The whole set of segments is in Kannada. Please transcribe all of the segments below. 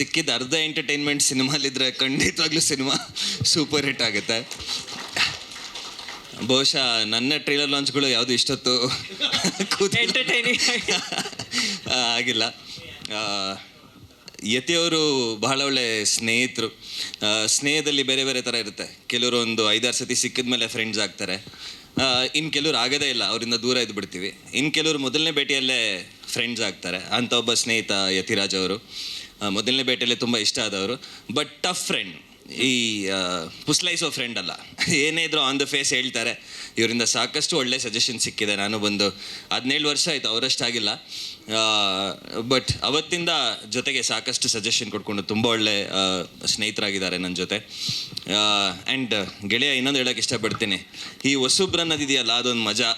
ಸಿಕ್ಕಿದ ಅರ್ಧ ಎಂಟರ್ಟೈನ್ಮೆಂಟ್ ಸಿನಿಮಾಲಿದ್ರೆ ಖಂಡಿತವಾಗ್ಲೂ ಸಿನಿಮಾ ಸೂಪರ್ ಹಿಟ್ ಆಗುತ್ತೆ. ಬಹುಶಃ ನನ್ನ ಟ್ರೈಲರ್ ಲಾಂಚ್ಗಳು ಯಾವುದು ಇಷ್ಟೊತ್ತು. ಎಂಟರ್ಟೈನಿಂಗ್ ಆಗಿಲ್ಲ. ಯತಿಯವರು ಬಹಳ ಒಳ್ಳೆ ಸ್ನೇಹಿತರು. ಸ್ನೇಹದಲ್ಲಿ ಬೇರೆ ಬೇರೆ ಥರ ಇರುತ್ತೆ. ಕೆಲವರು ಒಂದು ಐದಾರು ಸತಿ ಸಿಕ್ಕಿದ ಮೇಲೆ ಫ್ರೆಂಡ್ಸ್ ಆಗ್ತಾರೆ ಇನ್ನು ಕೆಲವ್ರು ಆಗೋದೇ ಇಲ್ಲ ಅವರಿಂದ ದೂರ ಇದ್ದು ಬಿಡ್ತೀವಿ ಇನ್ನು ಕೆಲವರು ಮೊದಲನೇ ಭೇಟಿಯಲ್ಲೇ ಫ್ರೆಂಡ್ಸ್ ಆಗ್ತಾರೆ. ಅಂಥ ಒಬ್ಬ ಸ್ನೇಹಿತ ಯತಿರಾಜ್ ಅವರು. ಮೊದಲನೇ ಭೇಟಿಯಲ್ಲಿ ತುಂಬ ಇಷ್ಟ ಆದವರು. ಬಟ್ ಟಫ್ ಫ್ರೆಂಡ್ ಈ ಪುಸ್ಲೈಸೋ ಫ್ರೆಂಡ್ ಅಲ್ಲ. ಏನೇ ಇದ್ರು ಆನ್ ದ ಫೇಸ್ ಹೇಳ್ತಾರೆ ಇವರಿಂದ ಸಾಕಷ್ಟು ಒಳ್ಳೆ ಸಜೆಷನ್ ಸಿಕ್ಕಿದೆ. ನಾನು ಬಂದು ಹದಿನೇಳು ವರ್ಷ ಆಯಿತು ಅವರಷ್ಟಾಗಿಲ್ಲ. ಬಟ್ ಅವತ್ತಿಂದ ಜೊತೆಗೆ ಸಾಕಷ್ಟು ಸಜೆಷನ್ ಕೊಟ್ಕೊಂಡು ತುಂಬ ಒಳ್ಳೆ ಸ್ನೇಹಿತರಾಗಿದ್ದಾರೆ ನನ್ನ ಜೊತೆ. ಆ್ಯಂಡ್ ಗೆಳೆಯ ಇನ್ನೊಂದು ಹೇಳೋಕೆ ಇಷ್ಟಪಡ್ತೀನಿ. ಈ ಹೊಸಬ್ರು ಅನ್ನೋದಿದೆಯಲ್ಲ ಅದೊಂದು ಮಜಾ.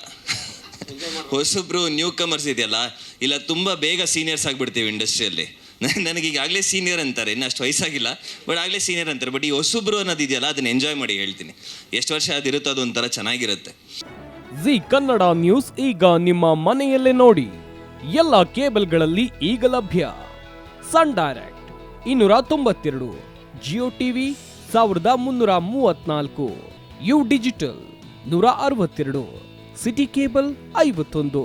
ಹೊಸಬ್ರು ನ್ಯೂ ಕಮರ್ಸ್ ಇದೆಯಲ್ಲ ಇಲ್ಲ ತುಂಬ ಬೇಗ ಸೀನಿಯರ್ಸ್ ಆಗಿಬಿಡ್ತೀವಿ ಇಂಡಸ್ಟ್ರಿಯಲ್ಲಿ ನನಗೆ ಈಗಾಗಲೇ ಸೀನಿಯರ್ ಅಂತಾರೆ. ಇನ್ನು ಅಷ್ಟು ವಯಸ್ಸಾಗಿಲ್ಲ. ಬಟ್ ಆಗಲೇ ಸೀನಿಯರ್ ಅಂತಾರೆ. ಬಟ್ ಈ ಹೊಸಬ್ರು ಅನ್ನೋದಿದೆಯಲ್ಲ, ಅದನ್ನ ಎಂಜಾಯ್ ಮಾಡಿ ಹೇಳ್ತೀನಿ. ಎಷ್ಟು ವರ್ಷ ಅದಿರುತ್ತೋ ಅದು ಒಂಥರ ಚೆನ್ನಾಗಿರುತ್ತೆ. ಜಿ ಕನ್ನಡ ನ್ಯೂಸ್ ಈಗ ನಿಮ್ಮ ಮನೆಯಲ್ಲೇ ನೋಡಿ. ಎಲ್ಲ ಕೇಬಲ್ಗಳಲ್ಲಿ ಈಗ ಲಭ್ಯ. ಸನ್ ಡೈರೆಕ್ಟ್ ಇನ್ನೂರ ತೊಂಬತ್ತೆರಡು ಜಿಯೋ ಟಿವಿ ಸಾವಿರದ ಮುನ್ನೂರ ಮೂವತ್ನಾಲ್ಕು ಯು ಡಿಜಿಟಲ್ ನೂರ ಅರವತ್ತೆರಡು ಸಿಟಿ ಕೇಬಲ್ ಐವತ್ತೊಂದು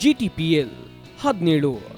ಜಿ ಟಿ ಪಿ ಎಲ್ ಹದಿನೇಳು.